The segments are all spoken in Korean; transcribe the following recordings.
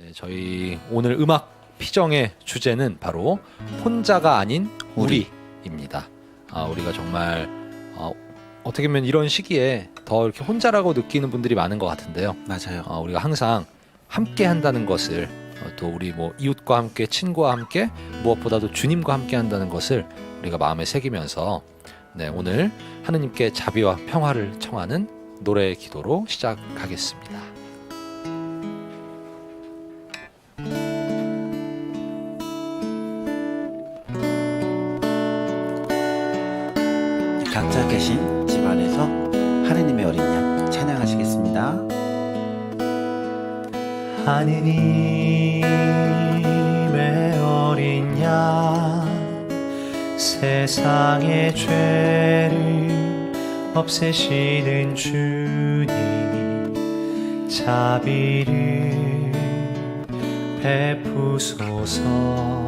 네, 저희 오늘 음악 피정의 주제는 바로 혼자가 아닌 우리입니다. 아, 우리가 정말 어, 어떻게 보면 이런 시기에 더 이렇게 혼자라고 느끼는 분들이 많은 것 같은데요. 맞아요. 어, 우리가 항상 함께 한다는 것을 어, 또 우리 뭐 이웃과 함께 친구와 함께 무엇보다도 주님과 함께 한다는 것을 우리가 마음에 새기면서 네, 오늘 하느님께 자비와 평화를 청하는 노래 기도로 시작하겠습니다. 각자 계신 집 안에서 하느님의 어린 양 찬양하시겠습니다. 하느님의 어린 양 세상의 죄를 없애시는 주님 자비를 베푸소서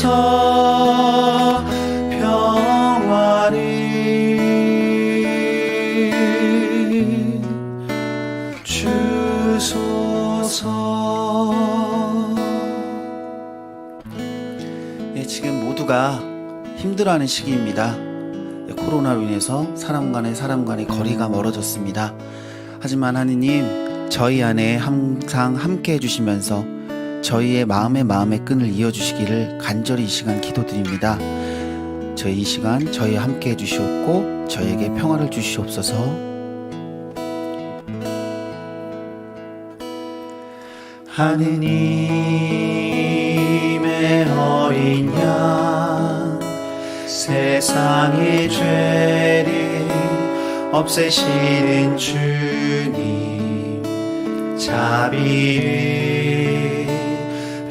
주소서 평화를 주소서 네, 지금 모두가 힘들어하는 시기입니다. 네, 코로나로 인해서 사람 간의 사람 간의 거리가 멀어졌습니다. 하지만 하느님, 저희 안에 항상 함께 해주시면서 저희의 마음의 마음의 끈을 이어주시기를 간절히 이 시간 기도드립니다. 저희 이 시간 저희 함께 해주시옵고 저희에게 평화를 주시옵소서. 하느님의 어린 양 세상의 죄를 없애시는 주님 자비를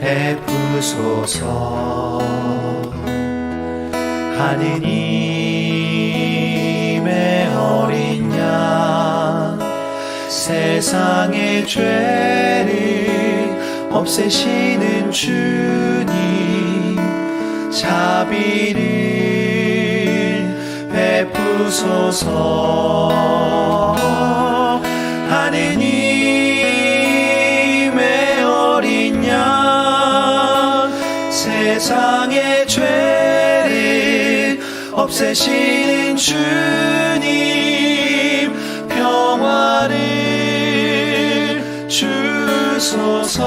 베푸소서. 하느님의 어린 양 세상의 죄를 없애시는 주님 자비를 베푸소서 세상의 죄를 없애시는 주님 평화를 주소서.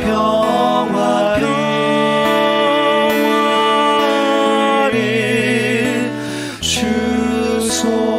평화를 주소서.